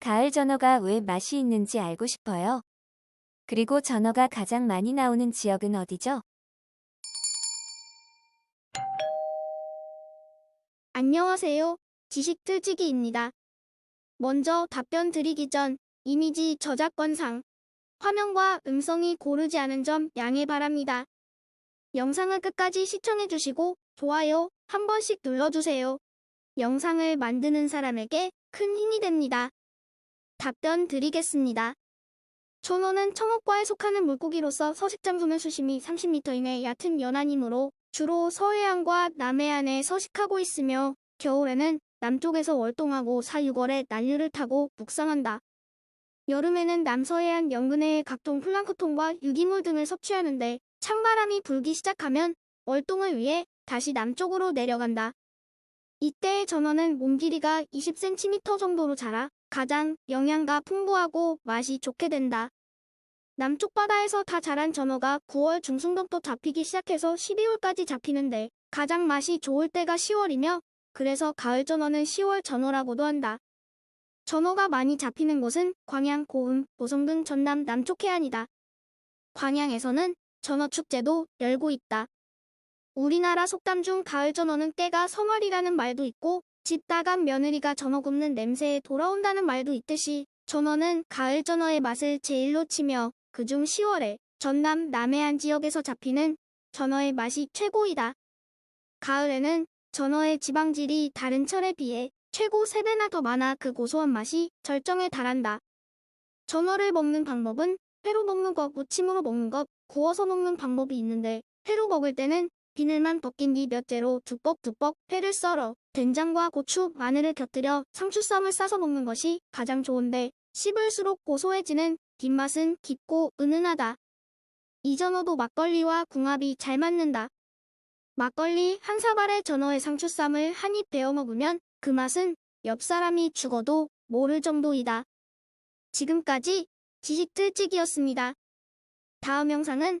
가을 전어가 왜 맛이 있는지 알고 싶어요. 그리고 전어가 가장 많이 나오는 지역은 어디죠? 안녕하세요. 지식 틀치기입니다. 먼저 답변 드리기 전 이미지 저작권상 화면과 음성이 고르지 않은 점 양해 바랍니다. 영상을 끝까지 시청해주시고 좋아요 한 번씩 눌러주세요. 영상을 만드는 사람에게 큰 힘이 됩니다. 답변 드리겠습니다. 전어는 청어과에 속하는 물고기로서 서식장소는 수심이 30m 이내 얕은 연안이므로 주로 서해안과 남해안에 서식하고 있으며 겨울에는 남쪽에서 월동하고 4, 6월에 난류를 타고 묵상한다. 여름에는 남서해안 연근해의 각종 플랑크톤과 유기물 등을 섭취하는데 찬바람이 불기 시작하면 월동을 위해 다시 남쪽으로 내려간다. 이때의 전어는 몸 길이가 20cm 정도로 자라 가장 영양가 풍부하고 맛이 좋게 된다. 남쪽 바다에서 다 자란 전어가 9월 중순부터 잡히기 시작해서 12월까지 잡히는데 가장 맛이 좋을 때가 10월이며 그래서 가을 전어는 10월 전어라고도 한다. 전어가 많이 잡히는 곳은 광양, 고흥, 보성 등 전남 남쪽 해안이다. 광양에서는 전어 축제도 열고 있다. 우리나라 속담 중 가을 전어는 깨가 성월이라는 말도 있고 집 나간 며느리가 전어 굽는 냄새에 돌아온다는 말도 있듯이 전어는 가을 전어의 맛을 제일로 치며 그중 10월에 전남 남해안 지역에서 잡히는 전어의 맛이 최고이다. 가을에는 전어의 지방질이 다른 철에 비해 최고 3배나 더 많아 그 고소한 맛이 절정에 달한다. 전어를 먹는 방법은 회로 먹는 것, 무침으로 먹는 것, 구워서 먹는 방법이 있는데 회로 먹을 때는 비늘만 벗긴 뒤 몇째로 두뻑두뻑 회를 썰어 된장과 고추, 마늘을 곁들여 상추쌈을 싸서 먹는 것이 가장 좋은데 씹을수록 고소해지는 뒷맛은 깊고 은은하다. 이 전어도 막걸리와 궁합이 잘 맞는다. 막걸리 한 사발에 전어의 상추쌈을 한 입 베어 먹으면 그 맛은 옆 사람이 죽어도 모를 정도이다. 지금까지 지식틀찍이었습니다. 다음 영상은